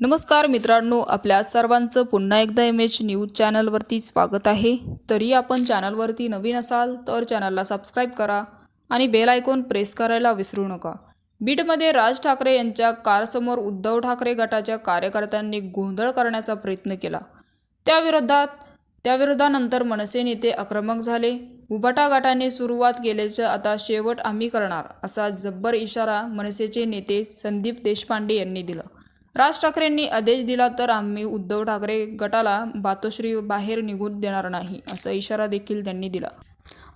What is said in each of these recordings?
नमस्कार मित्रांनो आपल्या सर्वांचं पुन्हा एकदा एम एच न्यूज चॅनलवरती स्वागत आहे. तरी आपण चॅनलवरती नवीन असाल तर चॅनलला सबस्क्राईब करा आणि बेल आयकॉन प्रेस करायला विसरू नका. बीडमध्ये राज ठाकरे यांच्या कारसमोर उद्धव ठाकरे गटाच्या कार्यकर्त्यांनी गोंधळ करण्याचा प्रयत्न केला. त्याविरोधात त्याविरोधानंतर मनसे नेते आक्रमक झाले. उबाटा गटाने सुरुवात केल्याचं आता शेवट आम्ही करणार असा जब्बर इशारा मनसेचे नेते संदीप देशपांडे यांनी दिला. राज ठाकरेंनी आदेश दिला तर आम्ही उद्धव ठाकरे गटाला बातोश्री बाहेर निघून देणार नाही असा इशारा देखील त्यांनी दिला.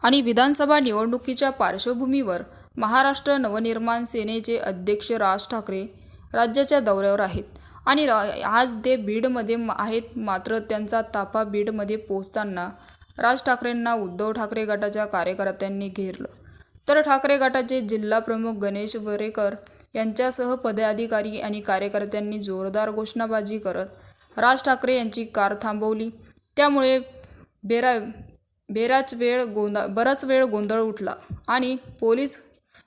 आणि विधानसभा निवडणुकीच्या पार्श्वभूमीवर महाराष्ट्र नवनिर्माण सेनेचे अध्यक्ष राज ठाकरे राज्याच्या दौऱ्यावर आहेत आणि आज ते बीडमध्ये आहेत. मात्र त्यांचा ताफा बीडमध्ये पोहोचताना राज ठाकरेंना उद्धव ठाकरे गटाच्या कार्यकर्त्यांनी घेरलं. तर ठाकरे गटाचे जिल्हा प्रमुख गणेश वरेकर यांच्यासह पदाधिकारी आणि कार्यकर्त्यांनी जोरदार घोषणाबाजी करत राज ठाकरे यांची कार थांबवली. त्यामुळे बेरा बेराच वेळ गोंधळ बराच वेळ गोंधळ उठला आणि पोलीस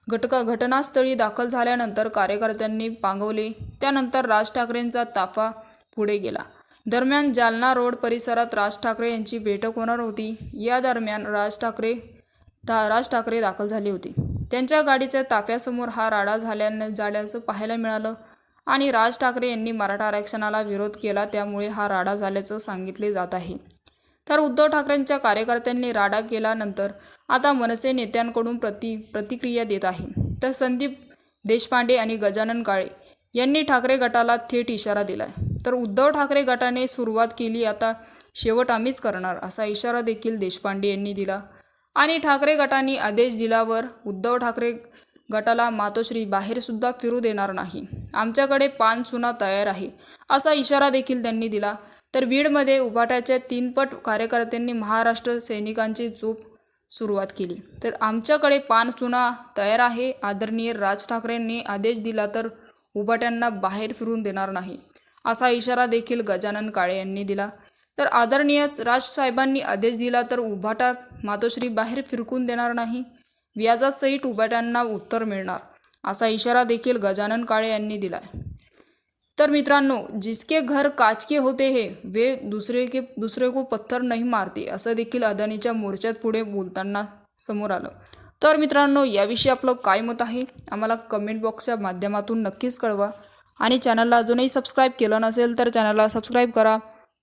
घटका घटनास्थळी दाखल झाल्यानंतर कार्यकर्त्यांनी पांगवले. त्यानंतर राज ठाकरेंचा ताफा पुढे गेला. दरम्यान जालना रोड परिसरात राज ठाकरे यांची बैठक होणार होती. या दरम्यान राज ठाकरे दा राज ठाकरे दाखल झाले होते. त्यांच्या गाडीच्या ताफ्यासमोर हा राडा झाल्यानं झाल्याचं पाहायला मिळालं आणि राज ठाकरे यांनी मराठा आरक्षणाला विरोध केला त्यामुळे हा राडा झाल्याचं सांगितले जात आहे. तर उद्धव ठाकरेंच्या कार्यकर्त्यांनी राडा केल्यानंतर आता मनसे नेत्यांकडून प्रति प्रतिक्रिया देत आहे. तर संदीप देशपांडे आणि गजानन काळे यांनी ठाकरे गटाला थेट इशारा दिला तर उद्धव ठाकरे गटाने सुरुवात केली आता शेवट आम्हीच करणार असा इशारा देखील देशपांडे यांनी दिला. आणि ठाकरे गटांनी आदेश दिल्यावर उद्धव ठाकरे गटाला मातोश्री बाहेरसुद्धा फिरू देणार नाही. आमच्याकडे पान चुना तयार आहे असा इशारा देखील त्यांनी दिला. तर बीडमध्ये उभाट्याच्या तीनपट कार्यकर्त्यांनी महाराष्ट्र सैनिकांची चूप सुरुवात केली. तर आमच्याकडे पान चुना तयार आहे आदरणीय राज ठाकरेंनी आदेश दिला तर उभाट्यांना बाहेर फिरून देणार नाही असा इशारा देखील गजानन काळे यांनी दिला. तर आदरणीय राजसाहेबांनी आदेश दिला तर उभाटा मातोश्री बाहेर फिरकून देणार नाही. व्याजासहित उभाट्यांना उत्तर मिळणार असा इशारा देखील गजानन काळे यांनी दिला तर मित्रांनो जिसके घर काच के होते हे वे दुसरे के दुसरे को पत्थर नाही मारते असं देखील अदानीच्या मोर्चात पुढे बोलताना समोर आलं. तर मित्रांनो याविषयी आपलं काय मत आहे? आम्हाला कमेंट बॉक्सच्या माध्यमातून नक्कीच कळवा. आणि चॅनलला अजूनही सबस्क्राईब केलं नसेल तर चॅनलला सबस्क्राईब करा.